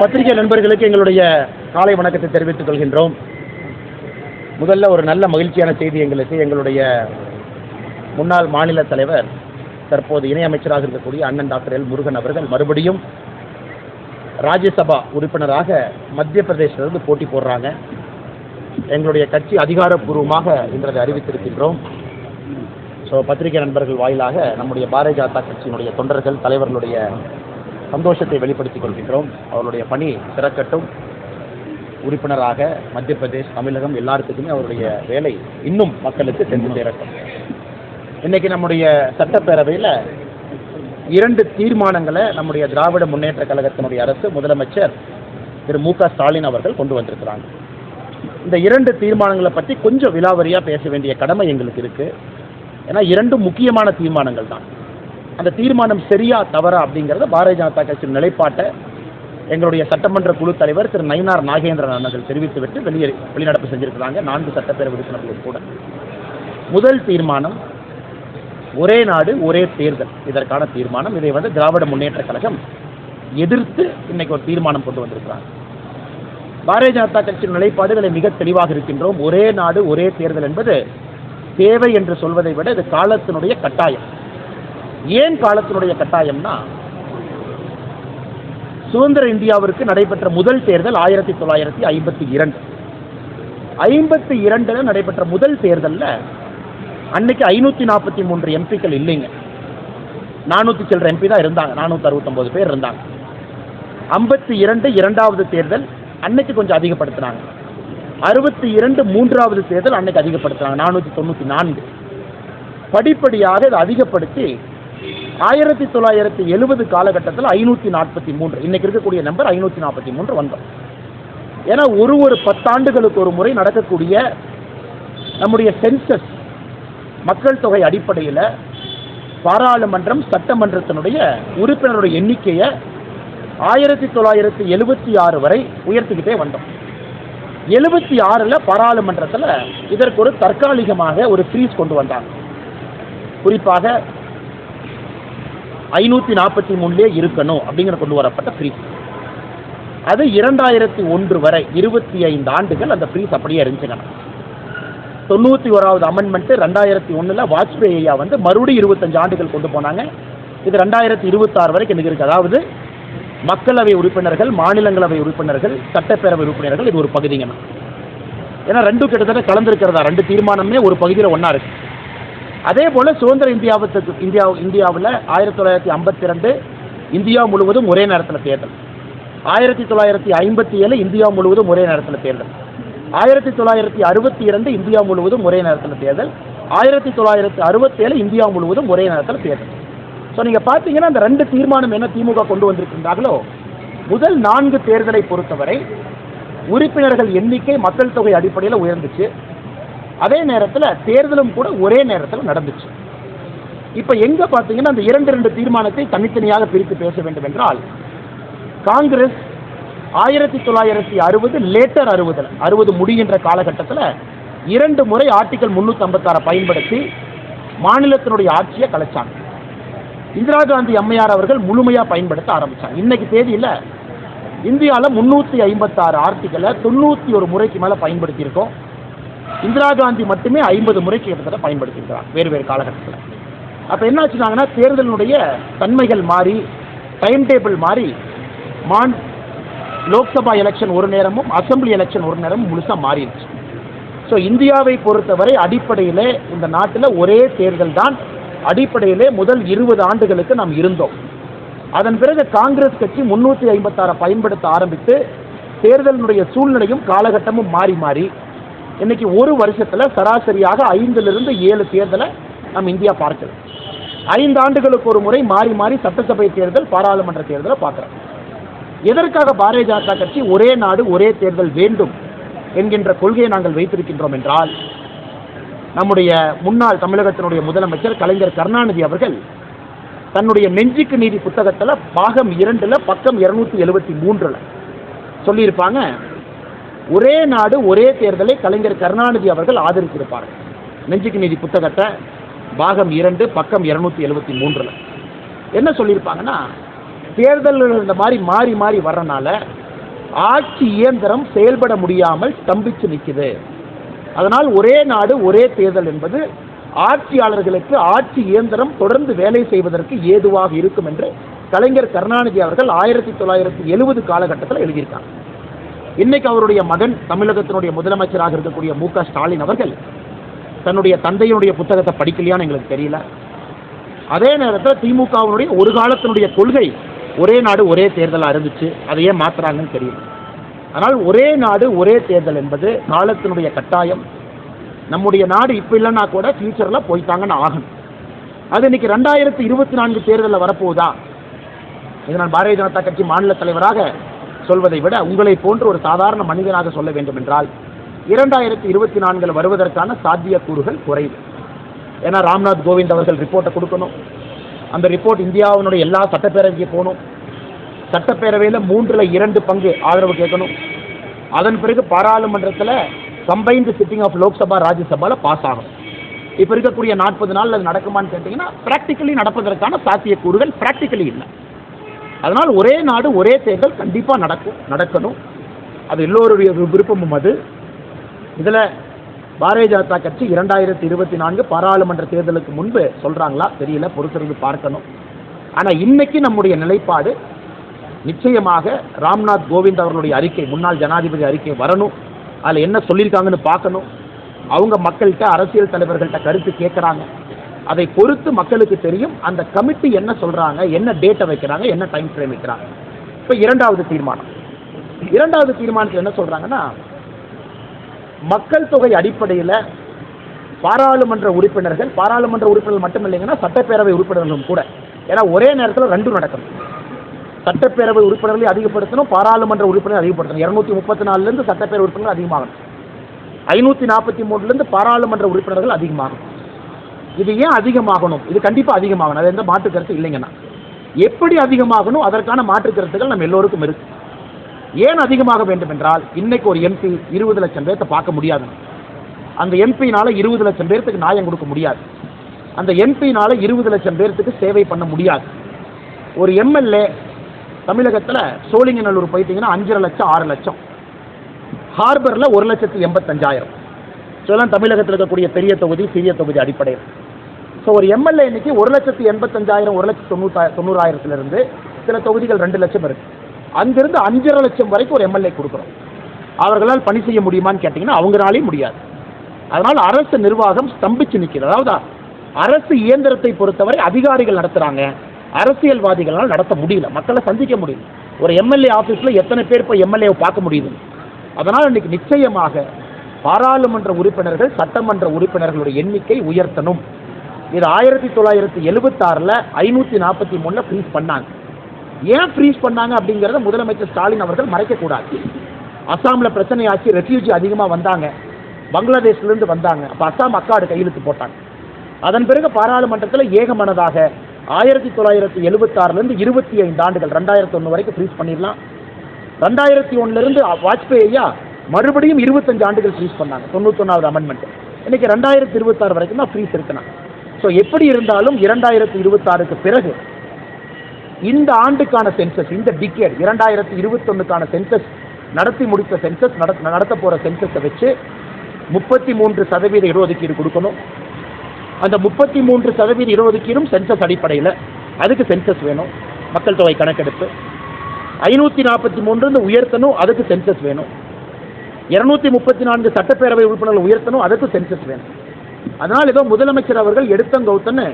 பத்திரிகை நண்பர்களுக்கு எங்களுடைய காலை வணக்கத்தை தெரிவித்துக் கொள்கின்றோம். முதல்ல ஒரு நல்ல மகிழ்ச்சியான செய்தி எங்களுக்கு எங்களுடைய முன்னாள் மாநில தலைவர் தற்போது இணையமைச்சராக இருக்கக்கூடிய அண்ணன் டாக்டர் எல் முருகன் அவர்கள் மறுபடியும் ராஜ்யசபா உறுப்பினராக மத்திய பிரதேசத்திலிருந்து போட்டி போடுறாங்க. எங்களுடைய கட்சி அதிகாரப்பூர்வமாக இன்று அறிவித்திருக்கின்றோம். ஸோ பத்திரிகை நண்பர்கள் வாயிலாக நம்முடைய பாரதிய ஜனதா கட்சியினுடைய தொண்டர்கள் தலைவர்களுடைய சந்தோஷத்தை வெளிப்படுத்திக் கொள்கின்றோம். அவருடைய பணி சிறக்கட்டும் உறுப்பினராக மத்திய பிரதேஷ் தமிழகம் எல்லாத்துக்குமே அவருடைய வேலை இன்னும் மக்களுக்கு சென்று சேரட்டும். இன்னைக்கு நம்முடைய சட்டப்பேரவையில் இரண்டு தீர்மானங்களை நம்முடைய திராவிட முன்னேற்ற கழகத்தினுடைய அரசு முதலமைச்சர் திரு மு க ஸ்டாலின் அவர்கள் கொண்டு வந்திருக்கிறாங்க. இந்த இரண்டு தீர்மானங்களை பற்றி கொஞ்சம் விலாவரியாக பேச வேண்டிய கடமை எங்களுக்கு இருக்கு. ஏன்னா இரண்டும் முக்கியமான தீர்மானங்கள் தான். அந்த தீர்மானம் சரியா தவறா அப்படிங்கிறத பாரதிய ஜனதா கட்சியின் நிலைப்பாட்டை எங்களுடைய சட்டமன்ற குழு தலைவர் திரு நயினார் நாகேந்திரன் அவர்கள் தெரிவித்துவிட்டு வெளியே வெளிநடப்பு செஞ்சிருக்கிறாங்க. நான்கு சட்டப்பேரவை உறுப்பினர்கள் கூட. முதல் தீர்மானம் ஒரே நாடு ஒரே தேர்தல். இதற்கான தீர்மானம். இதை வந்து திராவிட முன்னேற்ற கழகம் எதிர்த்து இன்னைக்கு ஒரு தீர்மானம் கொண்டு வந்திருக்கிறாங்க. பாரதிய ஜனதா கட்சியின் நிலைப்பாடுகளை மிக தெளிவாக இருக்கின்றோம். ஒரே நாடு ஒரே தேர்தல் என்பது தேவை என்று சொல்வதை விட இது காலத்தினுடைய கட்டாயம். ஏன் காலத்தினுடைய கட்டாயம்னா சுதந்திர இந்தியாவிற்கு நடைபெற்ற முதல் தேர்தல் ஆயிரத்தி தொள்ளாயிரத்தி ஐம்பத்தி இரண்டு. ஐம்பத்தி இரண்டில் நடைபெற்ற முதல் தேர்தலில் அன்னைக்கு ஐநூற்றி நாற்பத்தி மூன்று எம்பிக்கள் இல்லைங்க. நானூற்றி சில்லற எம்பி தான் இருந்தாங்க. நானூற்றி அறுபத்தொம்போது பேர் இருந்தாங்க. ஐம்பத்தி இரண்டு இரண்டாவது தேர்தல் அன்னைக்கு கொஞ்சம் அதிகப்படுத்தினாங்க. அறுபத்தி இரண்டு மூன்றாவது தேர்தல் அன்னைக்கு அதிகப்படுத்தினாங்க. நானூற்றி தொண்ணூற்றி நான்கு. படிப்படியாக இதை அதிகப்படுத்தி ஆயிரத்தி தொள்ளாயிரத்தி எழுபது காலகட்டத்தில் ஐநூற்றி நாற்பத்தி மூன்று. இன்னைக்கு இருக்கக்கூடிய நம்பர் ஐநூற்றி நாற்பத்தி மூன்று வந்தோம். ஏன்னா ஒரு ஒரு பத்தாண்டுகளுக்கு ஒரு முறை நடக்கக்கூடிய நம்முடைய சென்சஸ் மக்கள் தொகை அடிப்படையில் பாராளுமன்றம் சட்டமன்றத்தினுடைய உறுப்பினருடைய எண்ணிக்கையை ஆயிரத்தி தொள்ளாயிரத்தி எழுபத்தி ஆறு வரை உயர்த்திக்கிட்டே வந்தோம். எழுபத்தி ஆறில் பாராளுமன்றத்தில் இதற்கு ஒரு தற்காலிகமாக ஒரு ஃப்ரீஸ் கொண்டு வந்தாங்க. குறிப்பாக ஐநூற்றி நாற்பத்தி மூணுலேயே இருக்கணும் அப்படிங்கிற கொண்டு வரப்பட்ட ஃப்ரீஸ் அது இரண்டாயிரத்தி ஒன்று வரை இருபத்தி ஐந்து ஆண்டுகள் அந்த ஃப்ரீஸ் அப்படியே இருந்துச்சுங்க தொண்ணூற்றி ஓராவது அமெண்ட்மெண்ட்டு ரெண்டாயிரத்தி ஒன்றில் வாஜ்பேயி ஐயா வந்து மறுபடியும் இருபத்தஞ்சு ஆண்டுகள் கொண்டு போனாங்க. இது ரெண்டாயிரத்தி இருபத்தாறு வரைக்கும் இன்னைக்கு இருக்கு. அதாவது மக்களவை உறுப்பினர்கள் மாநிலங்களவை உறுப்பினர்கள் சட்டப்பேரவை உறுப்பினர்கள் இது ஒரு பகுதிங்க. ஏன்னா ரெண்டும் கிட்டத்தட்ட கலந்துருக்கிறதா? ரெண்டு தீர்மானமே ஒரு பகுதியில் ஒன்றா இருக்குது அதே போல் சுதந்திர இந்தியாவுக்கு இந்தியா இந்தியாவில் ஆயிரத்தி தொள்ளாயிரத்தி ஐம்பத்தி ரெண்டு இந்தியா முழுவதும் ஒரே நேரத்தில் தேர்தல். ஆயிரத்தி தொள்ளாயிரத்தி ஐம்பத்தி ஏழு இந்தியா முழுவதும் ஒரே நேரத்தில் தேர்தல். ஆயிரத்தி தொள்ளாயிரத்தி அறுபத்தி இரண்டு இந்தியா முழுவதும் ஒரே நேரத்தில் தேர்தல். ஆயிரத்தி தொள்ளாயிரத்தி அறுபத்தேழு இந்தியா முழுவதும் ஒரே நேரத்தில் தேர்தல். ஸோ நீங்கள் பார்த்தீங்கன்னா அந்த ரெண்டு தீர்மானம் என்ன திமுக கொண்டு வந்திருக்கின்றார்களோ முதல் நான்கு தேர்தலை பொறுத்தவரை உறுப்பினர்கள் எண்ணிக்கை மக்கள் தொகை அடிப்படையில் உயர்ந்துச்சு. அதே நேரத்தில் தேர்தலும் கூட ஒரே நேரத்தில் நடந்துச்சு. இப்போ எங்கே பார்த்தீங்கன்னா அந்த இரண்டு ரெண்டு தீர்மானத்தை தனித்தனியாக பிரித்து பேச வேண்டும் என்றால் காங்கிரஸ் ஆயிரத்தி தொள்ளாயிரத்தி அறுபது லேட்டர் அறுபதில் அறுபது முடிகின்ற காலகட்டத்தில் இரண்டு முறை ஆர்டிக்கல் முந்நூற்றி ஐம்பத்தாறை பயன்படுத்தி மாநிலத்தினுடைய ஆட்சியை கலைச்சாங்க. இந்திரா காந்தி அம்மையார் அவர்கள் முழுமையாக பயன்படுத்த ஆரம்பித்தாங்க இன்னைக்கு தேதியில் இந்தியாவில் முந்நூற்றி ஐம்பத்தாறு ஆர்டிக்கலை தொண்ணூற்றி ஒரு முறைக்கு மேலே பயன்படுத்தியிருக்கோம். இந்திரா காந்தி மட்டுமே ஐம்பது முறைக்கு கிட்டத்தட்ட பயன்படுத்தியிருக்கிறார். வேறு வேறு காலகட்டத்தில். அப்போ என்ன ஆச்சுனாங்கன்னா தேர்தலினுடைய தன்மைகள் மாறி டைம் டேபிள் மாறி மான் லோக்சபா எலெக்ஷன் ஒரு நேரமும் அசம்பிளி எலெக்ஷன் ஒரு நேரமும் முழுசாக மாறிடுச்சு. ஸோ இந்தியாவை பொறுத்தவரை அடிப்படையிலே இந்த நாட்டில் ஒரே தேர்தல் தான் அடிப்படையிலே முதல் இருபது ஆண்டுகளுக்கு நாம் இருந்தோம். அதன் பிறகு காங்கிரஸ் கட்சி முன்னூற்றி ஐம்பத்தாறை பயன்படுத்த ஆரம்பித்து தேர்தலினுடைய சூழ்நிலையும் காலகட்டமும் மாறி மாறி இன்னைக்கு ஒரு வருஷத்தில் சராசரியாக ஐந்திலிருந்து ஏழு தேர்தலை நம் இந்தியா பார்க்கிறோம் ஐந்து ஆண்டுகளுக்கு ஒரு முறை மாறி மாறி சட்டசபை தேர்தல் பாராளுமன்ற தேர்தலை பார்க்குறோம். எதற்காக பாரதிய ஜனதா கட்சி ஒரே நாடு ஒரே தேர்தல் வேண்டும் என்கின்ற கொள்கையை நாங்கள் வைத்திருக்கின்றோம் என்றால் நம்முடைய முன்னாள் தமிழகத்தினுடைய முதலமைச்சர் கலைஞர் கருணாநிதி அவர்கள் தன்னுடைய நெஞ்சுக்கு நீதி புத்தகத்தில் பாகம் இரண்டில் பக்கம் இருநூத்தி எழுபத்தி மூன்றில் சொல்லியிருப்பாங்க ஒரே நாடு ஒரே தேர்தலை கலைஞர் கருணாநிதி அவர்கள் ஆதரித்திருப்பார்கள் நெஞ்சுக்கு நீதி புத்தகத்தை பாகம் இரண்டு பக்கம் இருநூத்தி எழுபத்தி மூன்றுல. என்ன சொல்லியிருப்பாங்கன்னா தேர்தல்கள் இந்த மாதிரி மாறி மாறி வர்றனால ஆட்சி இயந்திரம் செயல்பட முடியாமல் ஸ்தம்பிச்சு நிற்குது அதனால் ஒரே நாடு ஒரே தேர்தல் என்பது ஆட்சியாளர்களுக்கு ஆட்சி இயந்திரம் தொடர்ந்து வேலை செய்வதற்கு ஏதுவாக இருக்கும் என்று கலைஞர் கருணாநிதி அவர்கள் ஆயிரத்தி தொள்ளாயிரத்தி எழுபது காலகட்டத்தில் எழுதியிருக்காங்க. இன்னைக்கு அவருடைய மகன் தமிழகத்தினுடைய முதலமைச்சராக இருக்கக்கூடிய மு க ஸ்டாலின் அவர்கள் தன்னுடைய தந்தையினுடைய புத்தகத்தை படிக்கலையான்னு எங்களுக்கு தெரியல. அதே நேரத்தில் திமுகவினுடைய ஒரு காலத்தினுடைய கொள்கை ஒரே நாடு ஒரே தேர்தலாக இருந்துச்சு. அதை ஏன் மாத்துறாங்கன்னு தெரியல. ஆனால் ஒரே நாடு ஒரே தேர்தல் என்பது காலத்தினுடைய கட்டாயம். நம்முடைய நாடு இப்போ இல்லைன்னா கூட ஃபியூச்சரில் போய்த்தாங்கன்னு ஆகணும். அது இன்னைக்கு ரெண்டாயிரத்தி இருபத்தி நான்கு தேர்தலில் வரப்போகுதா? இது நான் பாரதிய ஜனதா கட்சி மாநில தலைவராக சொல்வதை விட உங்களை போன்ற ஒரு சாதாரண மனிதனாக சொல்ல வேண்டும் என்றால் இரண்டாயிரத்தி இருபத்தி நான்கில் வருவதற்கான சாத்தியக்கூறுகள் குறைவு. ஏன்னா ராம்நாத் கோவிந்த் அவர்கள் ரிப்போர்ட்டை கொடுக்கணும். அந்த ரிப்போர்ட் இந்தியாவினுடைய எல்லா சட்டப்பேரவைக்கு போகணும். சட்டப்பேரவையில் மூன்றில் இரண்டு பங்கு ஆதரவு கேட்கணும். அதன் பிறகு பாராளுமன்றத்தில் கம்பைன்டு சிட்டிங் ஆஃப் லோக்சபா ராஜ்யசபாவில் பாஸ் ஆகும் இப்போ இருக்கக்கூடிய நாற்பது நாள் அது நடக்குமான்னு கேட்டிங்கன்னா ப்ராக்டிக்கலி நடப்பதற்கான சாத்தியக்கூறுகள் ப்ராக்டிக்கலி இல்லை. அதனால் ஒரே நாடு ஒரே தேர்தல் கண்டிப்பாக நடக்கும் நடக்கணும். அது எல்லோருடைய விருப்பமும் அது. இதில் பாரதிய ஜனதா கட்சி இரண்டாயிரத்தி இருபத்தி நான்கு பாராளுமன்ற தேர்தலுக்கு முன்பு சொல்கிறாங்களா தெரியல பொறுத்திருந்து பார்க்கணும். ஆனால் இன்னைக்கு நம்முடைய நிலைப்பாடு நிச்சயமாக ராம்நாத் கோவிந்த் அவர்களுடைய அறிக்கை முன்னாள் ஜனாதிபதி அறிக்கை வரணும். அதில் என்ன சொல்லியிருக்காங்கன்னு பார்க்கணும். அவங்க மக்கள்கிட்ட அரசியல் தலைவர்கள்ட்ட கருத்து கேட்குறாங்க. அதை பொறுத்து மக்களுக்கு தெரியும் அந்த கமிட்டி என்ன சொல்கிறாங்க என்ன டேட்டை வைக்கிறாங்க என்ன டைம் ஃப்ரேம் வைக்கிறாங்க. இப்போ இரண்டாவது தீர்மானம். இரண்டாவது தீர்மானத்தில் என்ன சொல்கிறாங்கன்னா மக்கள் தொகை அடிப்படையில் பாராளுமன்ற உறுப்பினர்கள் பாராளுமன்ற உறுப்பினர்கள் மட்டும் இல்லைங்கன்னா சட்டப்பேரவை உறுப்பினர்களும் கூட. ஏன்னா ஒரே நேரத்தில் ரெண்டும் நடக்கணும் சட்டப்பேரவை உறுப்பினர்களை அதிகப்படுத்தணும் பாராளுமன்ற உறுப்பினர் அதிகப்படுத்தணும். இரநூத்தி முப்பத்தி நாலுலேருந்து சட்டப்பேரவை உறுப்பினர்கள் அதிகமாகணும். ஐநூற்றி நாற்பத்தி மூணுலேருந்து பாராளுமன்ற உறுப்பினர்கள் அதிகமாகும் இது ஏன் அதிகமாகணும்? இது கண்டிப்பாக அதிகமாகணும். அது எந்த மாற்று கருத்து இல்லைங்கன்னா. எப்படி அதிகமாகணும்? அதற்கான மாற்று கருத்துக்கள் நம்ம எல்லோருக்கும் இருக்கு. ஏன் அதிகமாக வேண்டும் என்றால் இன்னைக்கு ஒரு எம்பி இருபது லட்சம் பேர்த்த பார்க்க முடியாது. அந்த எம்பினால இருபது லட்சம் பேர்த்துக்கு நியாயம் கொடுக்க முடியாது. அந்த எம்பினால இருபது லட்சம் பேர்த்துக்கு சேவை பண்ண முடியாது. ஒரு எம்எல்ஏ தமிழகத்தில் சோழிங்கநல்லூர் போயிட்டீங்கன்னா அஞ்சரை லட்சம் ஆறு லட்சம். ஹார்பரில் ஒரு லட்சத்தி எண்பத்தஞ்சாயிரம். ஸோ தமிழகத்தில் இருக்கக்கூடிய பெரிய தொகுதி சிறிய தொகுதி அடிப்படையில். ஸோ ஒரு எம்எல்ஏ இன்னைக்கு ஒரு லட்சத்தி எண்பத்தஞ்சாயிரம் ஒரு லட்சத்தி தொண்ணூத்தா தொண்ணூறாயிரத்துலேருந்து சில தொகுதிகள் ரெண்டு லட்சம் இருக்கு. அங்கிருந்து அஞ்சரை லட்சம் வரைக்கும் ஒரு எம்எல்ஏ கொடுக்குறோம். அவர்களால் பணி செய்ய முடியுமான்னு கேட்டிங்கன்னா அவங்களாலேயும் முடியாது. அதனால் அரசு நிர்வாகம் ஸ்தம்பிச்சு நிற்கிறது. அதாவது அரசு இயந்திரத்தை பொறுத்தவரை அதிகாரிகள் நடத்துகிறாங்க அரசியல்வாதிகளால் நடத்த முடியல. மக்களை சந்திக்க முடியல. ஒரு எம்எல்ஏ ஆஃபீஸில் எத்தனை பேர் இப்போ எம்எல்ஏவை பார்க்க முடியுது? அதனால் இன்னைக்கு நிச்சயமாக பாராளுமன்ற உறுப்பினர்கள் சட்டமன்ற உறுப்பினர்களுடைய எண்ணிக்கை உயர்த்தணும். இது ஆயிரத்தி தொள்ளாயிரத்தி எழுபத்தாறில் ஐநூற்றி நாற்பத்தி மூணில் ஃப்ரீஸ் பண்ணாங்க. ஏன் ஃப்ரீஸ் பண்ணாங்க அப்படிங்கிறத முதலமைச்சர் ஸ்டாலின் அவர்கள் மறைக்கக்கூடாது. அஸ்ஸாமில் பிரச்சனையாச்சு ரெஃப்யூஜி அதிகமாக வந்தாங்க. பங்களாதேஷ்லேருந்து வந்தாங்க. அப்போ அஸ்ஸாம் அக்காடு கையெழுத்து போட்டாங்க. அதன் பிறகு பாராளுமன்றத்தில் ஏகமனதாக ஆயிரத்தி தொள்ளாயிரத்தி எழுபத்தாறுலேருந்து இருபத்தி ஐந்து ஆண்டுகள் ரெண்டாயிரத்தி ஒன்று வரைக்கும் ஃப்ரீஸ் பண்ணிடலாம். ரெண்டாயிரத்தி ஒன்றுலேருந்து வாஜ்பேயா மறுபடியும் இருபத்தஞ்சு ஆண்டுகள் ஃப்ரீஸ் பண்ணாங்க. தொண்ணூத்தொன்னாவது அமெண்ட்மெண்ட் இன்னைக்கு ரெண்டாயிரத்தி இருபத்தாறு வரைக்கும் தான் ஃப்ரீஸ் இருக்குண்ணா. ஸோ எப்படி இருந்தாலும் இரண்டாயிரத்தி இருபத்தாறுக்கு பிறகு இந்த ஆண்டுக்கான சென்சஸ் இந்த டிக்கேட் இரண்டாயிரத்தி இருபத்தொன்னுக்கான சென்சஸ் நடத்தி முடித்த சென்சஸ் நடத்த நடத்த போகிற சென்சஸை வச்சு முப்பத்தி மூன்று சதவீத இடஒதுக்கீடு கொடுக்கணும். அந்த முப்பத்தி மூன்று சதவீத இடஒதுக்கீடும் சென்சஸ் அடிப்படையில் அதுக்கு சென்சஸ் வேணும். மக்கள் தொகை கணக்கெடுப்பு. ஐநூற்றி நாற்பத்தி மூன்று உயர்த்தணும் அதுக்கு சென்சஸ் வேணும். இருநூத்தி முப்பத்தி நான்கு சட்டப்பேரவை உறுப்பினர்கள் உயர்த்தணும் அதுக்கு சென்சஸ் வேணும். அதனால் ஏதோ முதலமைச்சர் அவர்கள் எடுத்தங்கவுத்தன்னு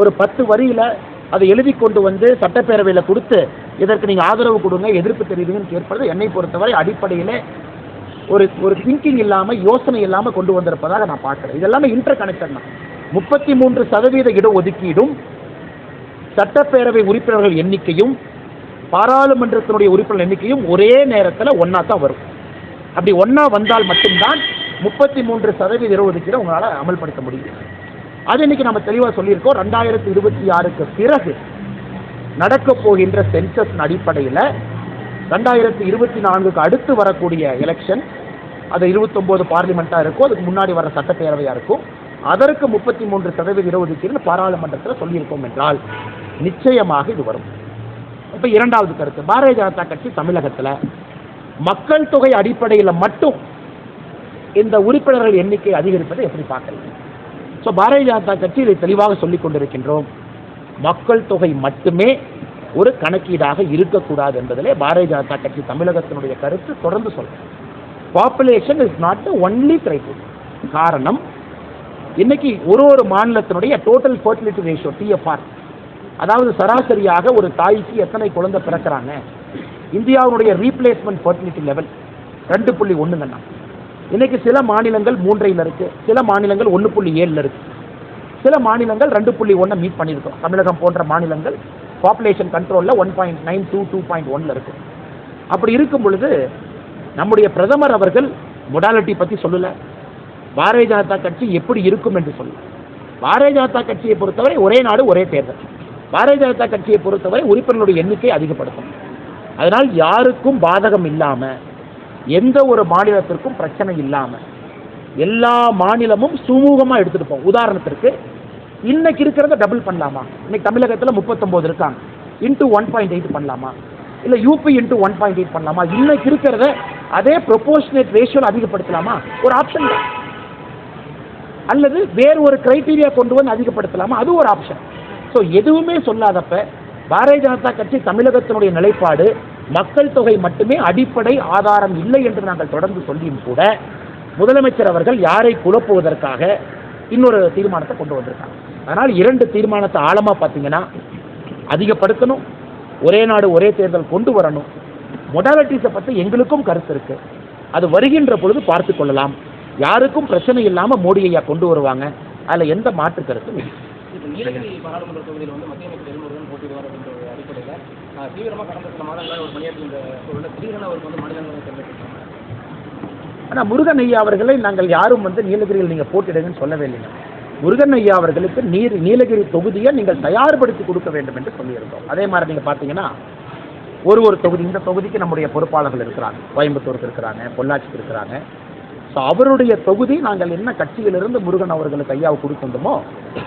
ஒரு பத்து வரியில் அதை எழுதி கொண்டு வந்து சட்டப்பேரவையில் கொடுத்து இதற்கு நீங்கள் ஆதரவு கொடுங்க எதிர்ப்பு தெரியுதுன்னு கேட்பது என்னை பொறுத்தவரை அடிப்படையிலே ஒரு ஒரு திங்கிங் இல்லாமல் யோசனை இல்லாமல் கொண்டு வந்திருப்பதாக நான் பார்க்குறேன். இதெல்லாமே இன்டர் கனெக்டட் தான். முப்பத்தி மூன்று சதவீத இடஒதுக்கீடும் சட்டப்பேரவை உறுப்பினர்கள் எண்ணிக்கையும் பாராளுமன்றத்தினுடைய உறுப்பினர் எண்ணிக்கையும் ஒரே நேரத்தில் ஒன்றா தான் வரும். அப்படி ஒன்றா வந்தால் மட்டும்தான் முப்பத்தி மூன்று சதவீத இடஒதுக்கீடு உங்களால் அமல்படுத்த முடியும். அது இன்னைக்கு நம்ம தெளிவாக சொல்லியிருக்கோம். ரெண்டாயிரத்தி இருபத்தி ஆறுக்கு பிறகு நடக்கப் போகின்ற சென்சஸ் அடிப்படையில் ரெண்டாயிரத்தி இருபத்தி நான்குக்கு அடுத்து வரக்கூடிய எலெக்ஷன் அது இருபத்தொம்போது பார்லிமெண்ட்டாக இருக்கும். அதுக்கு முன்னாடி வர சட்டப்பேரவையாக இருக்கும். அதற்கு முப்பத்தி மூன்று சதவீத இடஒதுக்கீடு பாராளுமன்றத்தில் சொல்லியிருக்கோம் என்றால் நிச்சயமாக இது வரும். இப்போ இரண்டாவது கருத்து. பாரதிய ஜனதா கட்சி தமிழகத்தில் மக்கள் தொகை அடிப்படையில் மட்டும் இந்த உறுப்பினர்கள் எண்ணிக்கை அதிகரிப்பதை எப்படி பார்க்கறது? ஸோ பாரதிய ஜனதா கட்சி இதை தெளிவாக சொல்லிக் கொண்டிருக்கின்றோம். மக்கள் தொகை மட்டுமே ஒரு கணக்கீடாக இருக்கக்கூடாது என்பதிலே பாரதிய ஜனதா கட்சி தமிழகத்தினுடைய கருத்து தொடர்ந்து சொல்றேன் population is not only criteria காரணம் இன்னைக்கு ஒரு ஒரு மாநிலத்தினுடைய டோட்டல் ஃபர்டிலிட்டி ரேஷியோ டிஎஃப்ஆர் அதாவது சராசரியாக ஒரு தாய்க்கு எத்தனை குழந்தை பிறக்கிறாங்க? இந்தியாவுடைய ரீப்ளேஸ்மெண்ட் ஃபர்டிலிட்டி லெவல் ரெண்டு புள்ளி ஒன்றுங்கண்ணா இன்னைக்கு சில மாநிலங்கள் மூன்றையில் இருக்கு சில மாநிலங்கள் ஒன்று புள்ளி ஏழில் இருக்கு. சில மாநிலங்கள் ரெண்டு புள்ளி ஒன்றை மீட் பண்ணியிருக்கோம். தமிழகம் போன்ற மாநிலங்கள் பாப்புலேஷன் கண்ட்ரோலில் one point nine two two point ஒன்ல இருக்கு. அப்படி இருக்கும் பொழுது நம்முடைய பிரதமர் அவர்கள் மொடாலிட்டி பற்றி சொல்லலை. பாரதிய ஜனதா கட்சி எப்படி இருக்கும் என்று சொல்லு பாரதிய ஜனதா கட்சியை பொறுத்தவரை ஒரே நாடு ஒரே தேர்தல். பாரதிய ஜனதா கட்சியை பொறுத்தவரை உறுப்பினர்களுடைய எண்ணிக்கை அதிகப்படுத்தும் அதனால் யாருக்கும் பாதகம் இல்லாமல் எந்த ஒரு மாநிலத்திற்கும் பிரச்சனை இல்லாமல் எல்லா மாநிலமும் சுமூகமாக எடுத்துகிட்டு போகும். உதாரணத்திற்கு இன்னைக்கு இருக்கிறத டபுள் பண்ணலாமா? இன்னைக்கு தமிழகத்தில் முப்பத்தொம்போது இருக்காங்க. இன்டூ ஒன் பாயிண்ட் எயிட் பண்ணலாமா? இல்லை UP into one point eight பண்ணலாமா? இன்னைக்கு இருக்கிறத அதே ப்ரொபோஷனேட் ரேஷியோவில் அதிகப்படுத்தலாமா? ஒரு ஆப்ஷன் தான். அல்லது வேறு ஒரு க்ரைட்டீரியா கொண்டு வந்து அதிகப்படுத்தலாமா? அது ஒரு ஆப்ஷன் ஸோ எதுவுமே சொல்லாதப்ப பாரதிய ஜனதா கட்சி தமிழகத்தினுடைய நிலைப்பாடு மக்கள் தொகை மட்டுமே அடிப்படை ஆதாரம் இல்லை என்று நாங்கள் தொடர்ந்து சொல்லியும் கூட முதலமைச்சர் அவர்கள் யாரை குழப்புவதற்காக இன்னொரு தீர்மானத்தை கொண்டு வந்திருக்காங்க. அதனால் இரண்டு தீர்மானத்தை ஆழமாக பார்த்தீங்கன்னா அதிகப்படுத்தணும் ஒரே நாடு ஒரே தேர்தல் கொண்டு வரணும். மொடாலிட்டிஸை பற்றி எங்களுக்கும் கருத்து இருக்கு. அது வருகின்ற பொழுது பார்த்து கொள்ளலாம். யாருக்கும் பிரச்சனை இல்லாமல் மோடி ஐயா கொண்டு வருவாங்க. அதில் எந்த மாற்று கருத்தும் இல்லை. போட்டிடுவார் அப்படின்ற ஒரு அடிப்படையில் தீவிரமாக கடந்த சில மாதங்களாக ஒரு பணியாற்றி இந்த சூழலில் திடீரென அவருக்கு வந்து மனிதன் தேர்ந்தெடுத்தாங்க ஆனால் முருகன் ஐயா அவர்களை நாங்கள் யாரும் வந்து நீலகிரியில் நீங்கள் போட்டிடுங்கன்னு சொல்லவே இல்லைங்க. முருகன் ஐயா அவர்களுக்கு நீர் நீலகிரி தொகுதியை நீங்கள் தயார்படுத்தி கொடுக்க வேண்டும் என்று சொல்லியிருக்கோம் அதே மாதிரி நீங்கள் பார்த்தீங்கன்னா ஒரு ஒரு தொகுதி இந்த தொகுதிக்கு நம்முடைய பொறுப்பாளர்கள் இருக்கிறாங்க. கோயம்புத்தூருக்கு இருக்கிறாங்க பொள்ளாச்சிக்கு இருக்கிறாங்க. ஸோ அவருடைய தொகுதி நாங்கள் என்ன கட்சியிலிருந்து முருகன் அவர்களுக்கு ஐயாவை கொடுத்துருந்தோமோ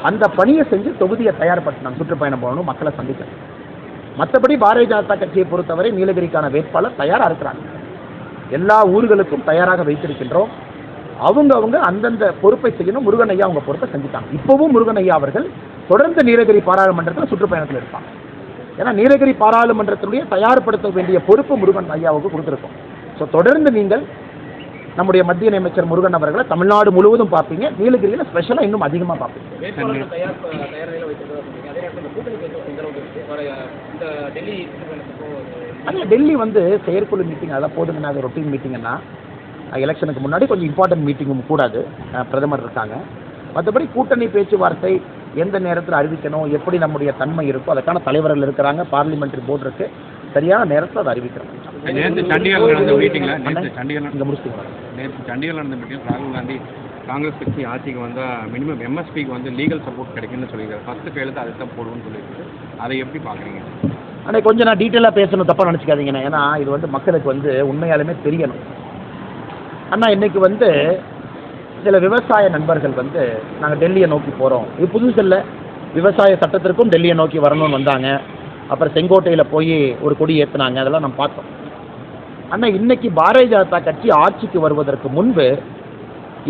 அந்த பணியை செஞ்சு தொகுதியை தயார்படுத்தினோம் சுற்றுப்பயணம் போகணும் மக்களை சந்திக்கணும். மற்றபடி பாரதிய ஜனதா கட்சியை பொறுத்தவரை நீலகிரிக்கான வேட்பாளர் தயாராக இருக்கிறாங்க. எல்லா ஊர்களுக்கும் தயாராக வைத்திருக்கின்றோம். அவங்க அவங்க அந்தந்த பொறுப்பை செய்யணும். முருகன் ஐயா அவங்க பொறுப்பை செஞ்சுட்டாங்க. இப்போவும் முருகன் ஐயா அவர்கள் தொடர்ந்து நீலகிரி பாராளுமன்றத்தில் சுற்றுப்பயணத்தில் இருப்பாங்க. ஏன்னா நீலகிரி பாராளுமன்றத்தினுடைய தயார்படுத்த வேண்டிய பொறுப்பு முருகன் ஐயாவுக்கு கொடுத்துருக்கோம். ஸோ தொடர்ந்து நீங்கள் நம்முடைய மத்திய அமைச்சர் முருகன் அவர்களை தமிழ்நாடு முழுவதும் பார்ப்பீங்க. நீலகிரியில் ஸ்பெஷலாக இன்னும் அதிகமாக பார்ப்பீங்க. அதே டெல்லி வந்து செயற்குழு மீட்டிங் அதெல்லாம் போதுங்கண்ணா அது ரொட்டீன் மீட்டிங்கன்னா எலெக்ஷனுக்கு முன்னாடி கொஞ்சம் இம்பார்ட்டன்ட் மீட்டிங்கும் கூடாது. பிரதமர் இருக்காங்க. மற்றபடி கூட்டணி பேச்சுவார்த்தை எந்த நேரத்தில் அறிவிக்கணும் எப்படி நம்முடைய தன்மை இருக்கோ அதற்கான தலைவர்கள் இருக்கிறாங்க. பார்லிமெண்ட்ரி போர்டு இருக்கு. சரியான நேரத்தில் அதை அறிவிக்கிறோம் நேற்று சண்டிகர் நடந்த மீட்டிங்ல நேற்று சண்டிகர் நேற்று சண்டிகர் நடந்த மீட்டிங் ராகுல் காந்தி காங்கிரஸ் கட்சி ஆட்சிக்கு வந்தால் மினிமம் எம்எஸ்பிக்கு வந்து லீகல் சப்போர்ட் கிடைக்கும்னு சொல்லியிருக்காரு. ஃபர்ஸ்ட் கையெழுத்து அதை தான் போடுவோம்னு சொல்லியிருக்கு அதை எப்படி பார்க்குறீங்க? ஆனால் கொஞ்சம் நான் டீட்டெயிலாக பேசணும். தப்பாக நினச்சிக்காதீங்கண்ணா. ஏன்னா இது வந்து மக்களுக்கு வந்து உண்மையாலுமே தெரியணும். அண்ணா இன்னைக்கு வந்து சில விவசாய நண்பர்கள் வந்து நாங்கள் டெல்லியை நோக்கி போகிறோம் இது புதுசு இல்லை. விவசாய சட்டத்திற்கும் டெல்லியை நோக்கி வரணும்னு வந்தாங்க. அப்புறம் செங்கோட்டையில் போய் ஒரு கொடி ஏற்றுனாங்க அதெல்லாம் நம்ம பார்த்தோம். ஆனால் இன்னைக்கு பாரதிய ஜனதா கட்சி ஆட்சிக்கு வருவதற்கு முன்பு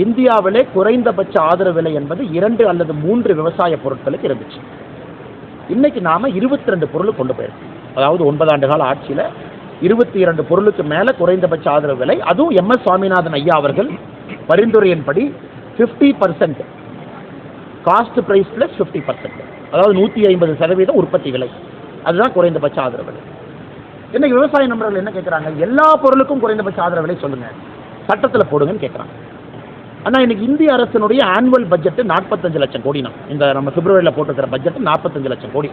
இந்தியாவிலே குறைந்தபட்ச ஆதரவு விலை என்பது இரண்டு அல்லது மூன்று விவசாய பொருட்களுக்கு இருந்துச்சு. இன்னைக்கு நாம இருபத்தி ரெண்டு பொருள் கொண்டு போயிருக்கோம். அதாவது ஒன்பதாண்டு கால ஆட்சியில் இருபத்தி இரண்டு பொருளுக்கு மேலே குறைந்தபட்ச ஆதரவு விலை. அதுவும் எம் எஸ் சுவாமிநாதன் ஐயா அவர்கள் பரிந்துரையின்படி fifty percent cost price plus fifty percent அதாவது நூற்றி ஐம்பது சதவீதம் உற்பத்தி விலை. அதுதான் குறைந்தபட்ச ஆதரவு விலை. இன்னைக்கு விவசாய நண்பர்கள் என்ன கேட்குறாங்க எல்லா பொருளுக்கும் குறைந்தபட்ச ஆதரவு விலை சொல்லுங்க. சட்டத்தில் போடுங்கன்னு கேட்குறாங்க ஆனால் இன்னைக்கு இந்திய அரசினுடைய ஆனுவல் பட்ஜெட் நாற்பத்தஞ்சு லட்சம் கோடினா இந்த நம்ம பிப்ரவரியில் போட்டிருக்கிற பட்ஜெட் நாற்பத்தஞ்சு லட்சம் கோடி.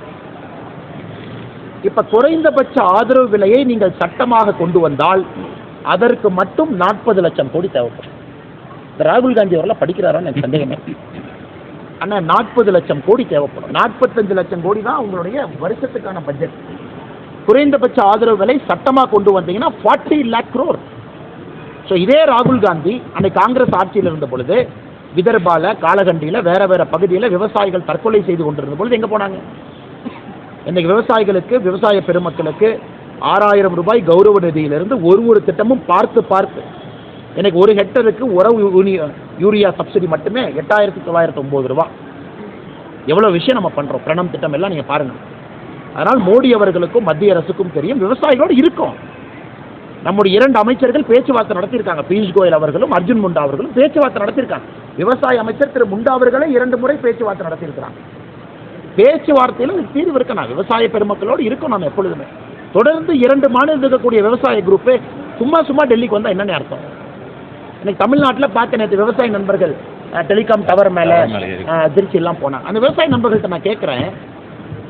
இப்ப குறைந்தபட்ச ஆதரவு விலையை நீங்கள் சட்டமாக கொண்டு வந்தால் அதற்கு மட்டும் நாற்பது லட்சம் கோடி தேவைப்படும். இந்த ராகுல் காந்தி அவரெல்லாம் படிக்கிறாரான்னு எனக்கு சந்தேகமே. ஆனால் நாற்பது லட்சம் கோடி தேவைப்படும். நாற்பத்தஞ்சு லட்சம் கோடி தான் உங்களுடைய வருஷத்துக்கான பட்ஜெட் குறைந்தபட்ச ஆதரவு விலை சட்டமாக கொண்டு வந்தீங்கன்னா ஃபார்ட்டி லேக் குரோர் ஸோ இதே ராகுல் காந்தி அன்னைக்கு காங்கிரஸ் ஆட்சியில் இருந்த பொழுது விதர்பால காலகண்டியில் வேற வேற பகுதியில் விவசாயிகள் தற்கொலை செய்து கொண்டிருந்த பொழுது எங்கே போனாங்க? இன்னைக்கு விவசாயிகளுக்கு விவசாய பெருமக்களுக்கு ஆறாயிரம் ரூபாய் கௌரவ நிதியிலிருந்து ஒரு ஒரு திட்டமும் பார்த்து பார்த்து. எனக்கு ஒரு ஹெக்டருக்கு உரவு யூனி- யூரியா சப்சிடி மட்டுமே எட்டாயிரத்தி தொள்ளாயிரத்தி ஒம்பது ரூபா. எவ்வளோ விஷயம் நம்ம பண்ணுறோம் பிரணம் திட்டம் எல்லாம் நீங்கள் பாருங்கள் அதனால் மோடி அவர்களுக்கும் மத்திய அரசுக்கும் தெரியும் விவசாயிகளோடு இருக்கும். நம்முடைய இரண்டு அமைச்சர்கள் பேச்சுவார்த்தை நடத்தியிருக்காங்க. பியூஷ் கோயல் அவர்களும் அர்ஜுன் முண்டா அவர்களும் பேச்சுவார்த்தை நடத்தியிருக்காங்க. விவசாய அமைச்சர் திரு முண்டா அவர்களே இரண்டு முறை பேச்சுவார்த்தை நடத்தியிருக்கிறாங்க. பேச்சுவார்த்தையில் இதுக்கு தீர்வு இருக்கணும். விவசாய பெருமக்களோடு இருக்கும் நம்ம எப்பொழுதுமே. தொடர்ந்து இரண்டு மாநிலம் இருக்கக்கூடிய விவசாய குரூப்பு சும்மா சும்மா டெல்லிக்கு வந்தால் என்னென்ன அர்த்தம்? இன்னைக்கு தமிழ்நாட்டில் பார்த்த நேற்று விவசாய நண்பர்கள் டெலிகாம் டவர் மேலே திருச்சியெல்லாம் போனாங்க. அந்த விவசாய நண்பர்கள்ட்ட நான் கேட்குறேன்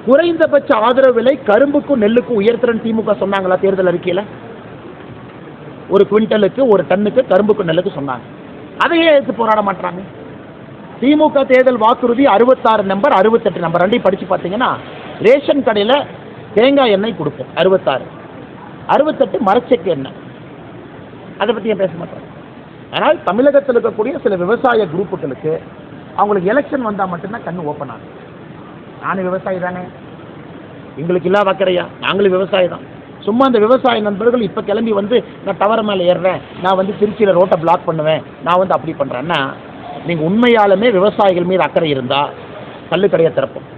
குறைந்தபட்ச ஆதரவு விலை கரும்புக்கும் நெல்லுக்கும் உயர்த்தரன் திமுக சொன்னாங்களா தேர்தல் அறிக்கையில்? ஒரு குவிண்டலுக்கு ஒரு டன்னுக்கு கரும்புக்கும் நெல்லுக்கு சொன்னாங்க. அதையே எடுத்து போராட மாட்டாங்க திமுக தேர்தல் வாக்குறுதி அறுபத்தாறு நம்பர் அறுபத்தெட்டு நம்பர் ரெண்டையும் படித்து பார்த்தீங்கன்னா ரேஷன் கடையில் தேங்காய் எண்ணெய் கொடுப்போம் அறுபத்தாறு. அறுபத்தெட்டு மரச்செக்கு எண்ணெய். அதை பற்றி ஏன் பேச மாட்டோம்? ஆனால் தமிழகத்தில் இருக்கக்கூடிய சில விவசாய குரூப்புகளுக்கு அவங்களுக்கு எலெக்ஷன் வந்தால் மட்டும்தான் கண்ணு ஓப்பன் ஆகும் நானும் விவசாயி தானே எங்களுக்கு இல்லாத அக்கறையா நாங்களும் விவசாயி தான் சும்மா அந்த விவசாய நண்பர்கள் இப்போ கிளம்பி வந்து நான் டவர் மேலே ஏறுறேன். நான் வந்து திருச்சியில் ரோட்டை பிளாக் பண்ணுவேன். நான் வந்து அப்படி பண்ணுறேன்னா நீங்கள் உண்மையாலுமே விவசாயிகள் மீது அக்கறை இருந்தால் கல்லுக்கடையை திறப்போம்.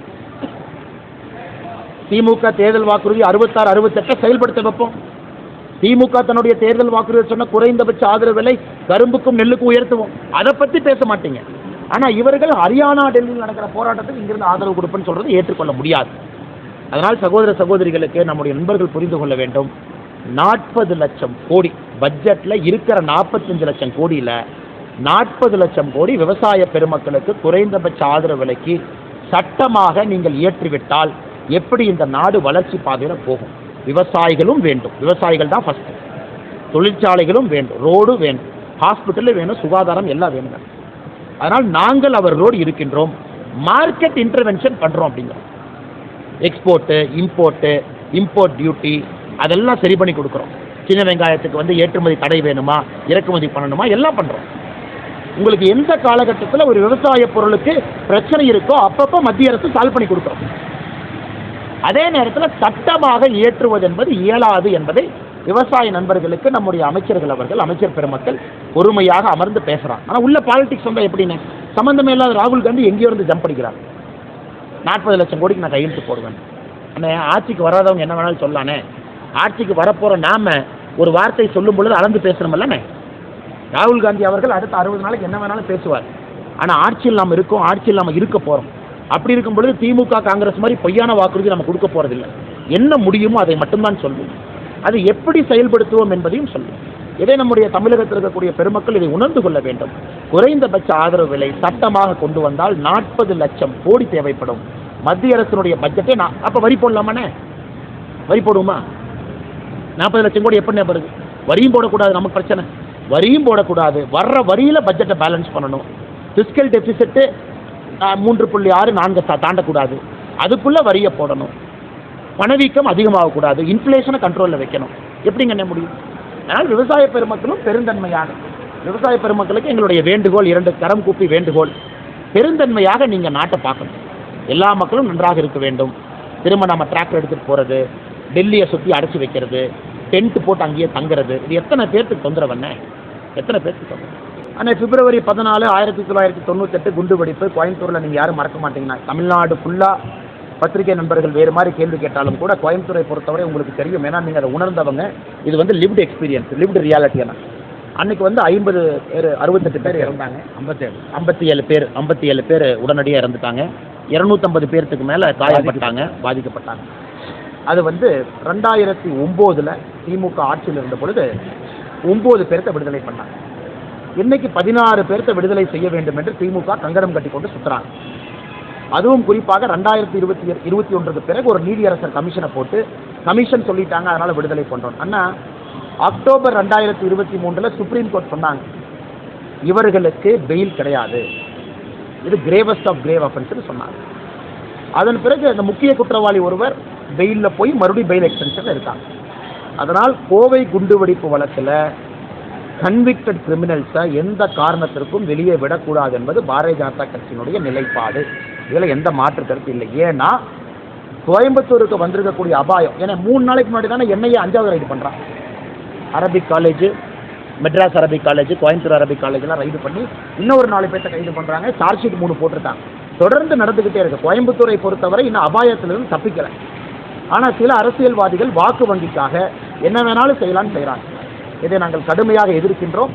திமுக தேர்தல் வாக்குறுதி அறுபத்தாறு அறுபத்தெட்டை செயல்படுத்த வைப்போம். திமுக தன்னுடைய தேர்தல் வாக்குறுதி சொன்ன குறைந்தபட்ச ஆதரவு விலை கரும்புக்கும் நெல்லுக்கும் உயர்த்துவோம். அதை பற்றி பேச மாட்டீங்க. ஆனால் இவர்கள் ஹரியானா டெல்லியில் நடக்கிற போராட்டத்துக்கு இங்கிருந்து ஆதரவு கொடுப்பேன்னு சொல்றது ஏற்றுக்கொள்ள முடியாது. அதனால் சகோதர சகோதரிகளுக்கு நம்முடைய நண்பர்கள் புரிந்து கொள்ள வேண்டும். நாற்பது லட்சம் கோடி பட்ஜெட்டில் இருக்கிற நாற்பத்தஞ்சு லட்சம் கோடியில் நாற்பது லட்சம் கோடி விவசாய பெருமக்களுக்கு குறைந்தபட்ச ஆதரவு விலைக்கு சட்டமாக நீங்கள் இயற்றிவிட்டால் எப்படி இந்த நாடு வளர்ச்சி பாதையில் போகும்? விவசாயிகளும் வேண்டும். விவசாயிகள் தான் ஃபஸ்ட்டு தொழிற்சாலைகளும் வேண்டும். ரோடு வேண்டும். ஹாஸ்பிட்டலும் வேணும். சுகாதாரம் எல்லாம் வேணும். அதனால் நாங்கள் அவர்களோடு இருக்கின்றோம். மார்க்கெட் இன்டர்வென்ஷன் பண்ணுறோம் அப்படிங்கிறோம். எக்ஸ்போர்ட்டு இம்போர்ட்டு இம்போர்ட் டியூட்டி அதெல்லாம் சரி பண்ணி கொடுக்குறோம். சின்ன வெங்காயத்துக்கு வந்து ஏற்றுமதி தடை வேணுமா? இறக்குமதி பண்ணணுமா? எல்லாம் பண்ணுறோம் உங்களுக்கு எந்த காலகட்டத்தில் ஒரு விவசாய பொருளுக்கு பிரச்சனை இருக்கோ அப்பப்போ மத்திய அரசு சால்வ் பண்ணி கொடுக்குறோம். அதே நேரத்தில் சட்டமாக இயற்றுவது என்பது இயலாது என்பதை விவசாய நண்பர்களுக்கு நம்முடைய அமைச்சர்கள் அவர்கள் அமைச்சர் பெருமக்கள் பொறுமையாக அமர்ந்து பேசுகிறாங்க ஆனால் உள்ள பாலிடிக்ஸ் வந்தால் எப்படின்னு? சம்மந்தமே இல்லாத ராகுல் காந்தி எங்கேயோ இருந்து ஜம்ப் அடிக்கிறார். நாற்பது லட்சம் கோடிக்கு நான் கையெழுத்து போடுவேன். அண்ணே ஆட்சிக்கு வராதவங்க என்ன வேணாலும் சொல்லானே. ஆட்சிக்கு வரப்போகிற நாம ஒரு வார்த்தை சொல்லும் பொழுது அளந்து பேசணுமில்லண்ணே. ராகுல் காந்தி அவர்கள் அடுத்த அறுபது நாளைக்கு என்ன வேணாலும் பேசுவார். ஆனால் ஆட்சியில் நாம் இருக்கோம் ஆட்சியில் நாம் இருக்க போகிறோம் அப்படி இருக்கும் பொழுது திமுக காங்கிரஸ் மாதிரி பொய்யான வாக்குறுதி நம்ம கொடுக்க போகிறதில்ல என்ன முடியுமோ அதை மட்டும்தான் சொல்லுவோம் அதை எப்படி செயல்படுத்துவோம் என்பதையும் சொல்லும் இதை நம்முடைய தமிழகத்தில் இருக்கக்கூடிய பெருமக்கள் இதை உணர்ந்து கொள்ள வேண்டும். குறைந்தபட்ச ஆதரவு விலை சட்டமாக கொண்டு வந்தால் நாற்பது லட்சம் கோடி தேவைப்படும். மத்திய அரசினுடைய பட்ஜெட்டே நான் அப்போ வரி போடலாமாண்ணே? வரி போடுவோமா? நாற்பது லட்சம் கோடி எப்படி வருது? வரியும் போடக்கூடாது நமக்கு பிரச்சனை. வரியும் போடக்கூடாது. வர்ற வரியில் பட்ஜெட்டை பேலன்ஸ் பண்ணணும். ஃபிஸ்கல் டெபிசிட்டு மூன்று புள்ளி ஆறு நான்கு தாண்டக்கூடாது. அதுக்குள்ளே வரியை போடணும். பணவீக்கம் அதிகமாகக்கூடாது. இன்ஃப்ளேஷனை கண்ட்ரோலில் வைக்கணும். எப்படிங்க என்ன முடியும்? அதனால் விவசாய பெருமக்களும் பெருந்தன்மையாக. விவசாய பெருமக்களுக்கு எங்களுடைய வேண்டுகோள் இரண்டு கரம் கூப்பி வேண்டுகோள். பெருந்தன்மையாக நீங்கள் நாட்டை பார்க்கணும். எல்லா மக்களும் நன்றாக இருக்க வேண்டும். திரும்ப நம்ம டிராக்டர் எடுத்துகிட்டு போகிறது டெல்லியை சுற்றி அடைச்சி வைக்கிறது டென்ட் போட்டு அங்கேயே தங்குறது. இது எத்தனை பேர்த்துக்கு தொந்தரவு என்ன? எத்தனை பேர்த்துக்கு தொந்தரவு? ஆனால் பிப்ரவரி பதினாலு ஆயிரத்தி தொள்ளாயிரத்தி தொண்ணூத்தெட்டு குண்டு வெடிப்பு. கோயம்புத்தூரில் நீங்கள் யாரும் மறக்க மாட்டீங்கன்னா தமிழ்நாடு ஃபுல்லாக பத்திரிகை நண்பர்கள் வேறு மாதிரி கேள்வி கேட்டாலும் கூட கோயம்புத்தூரை பொறுத்தவரை உங்களுக்கு தெரியும். ஏன்னா நீங்கள் அதை உணர்ந்தவங்க. இது வந்து லிவ்டு எக்ஸ்பீரியன்ஸ் லிவ்டு ரியாலிட்டி என்ன அன்னைக்கு வந்து ஐம்பது பேர் அறுபத்தெட்டு பேர் இறந்தாங்க. ஐம்பத்தேழு. ஐம்பத்தி ஏழு பேர் ஐம்பத்தி ஏழு பேர் உடனடியாக இறந்துட்டாங்க. இரநூத்தம்பது பேர்த்துக்கு மேலே காயப்பட்டாங்க பாதிக்கப்பட்டாங்க. அது வந்து ரெண்டாயிரத்தி ஒம்போதில் திமுக ஆட்சியில் இருந்த பொழுது ஒம்பது பேர்த்த விடுதலை பண்ணாங்க. இன்னைக்கு பதினாறு பேர்த்த விடுதலை செய்ய வேண்டும் என்று திமுக கங்கணம் கட்டி கொண்டு சுற்றுறாங்க அதுவும் குறிப்பாக ரெண்டாயிரத்தி இருபத்தி இருபத்தி ஒன்றுக்கு பிறகு ஒரு நீதியரசர் கமிஷனை போட்டு கமிஷன் சொல்லிட்டாங்க அதனால் விடுதலை பண்ணுறோம் அண்ணா அக்டோபர் ரெண்டாயிரத்தி இருபத்தி மூன்றில் சுப்ரீம் கோர்ட் சொன்னாங்க இவர்களுக்கு பெயில் கிடையாது. இது கிரேவஸ்ட் ஆஃப் கிரேவ் அஃபென்ஸ்னு சொன்னாங்க. அதன் பிறகு அந்த முக்கிய குற்றவாளி ஒருவர் பெயிலில் போய் மறுபடியும் பெயில் எக்ஸ்டென்ஷனில் இருக்காங்க. அதனால் கோவை குண்டுவெடிப்பு வழக்கில் கன்விக்டட் கிரிமினல்ஸை எந்த காரணத்திற்கும் வெளியே விடக்கூடாது என்பது பாரதிய ஜனதா கட்சியினுடைய நிலைப்பாடு. இதில் எந்த மாற்று கருத்து இல்லை. ஏன்னா கோயம்புத்தூருக்கு வந்திருக்கக்கூடிய அபாயம். ஏன்னா மூணு நாளைக்கு முன்னாடி தானே என்னையே அஞ்சாவது ரைடு பண்ணுறான் Arabic college Madras Arabic college Coimbatore Arabic காலேஜ்லாம் ரைடு பண்ணி இன்னொரு நாலு பேர்த்த கைது பண்ணுறாங்க சார்ஜ் ஷீட் மூணு போட்டிருக்காங்க. தொடர்ந்து நடந்துக்கிட்டே இருக்கு. கோயம்புத்தூரை பொறுத்தவரை இன்னும் அபாயத்திலிருந்து தப்பிக்கலை. ஆனால் சில அரசியல்வாதிகள் வாக்கு வங்கிக்காக என்ன வேணாலும் செய்யலாம்னு செய்கிறாங்க இதை நாங்கள் கடுமையாக எதிர்க்கின்றோம்.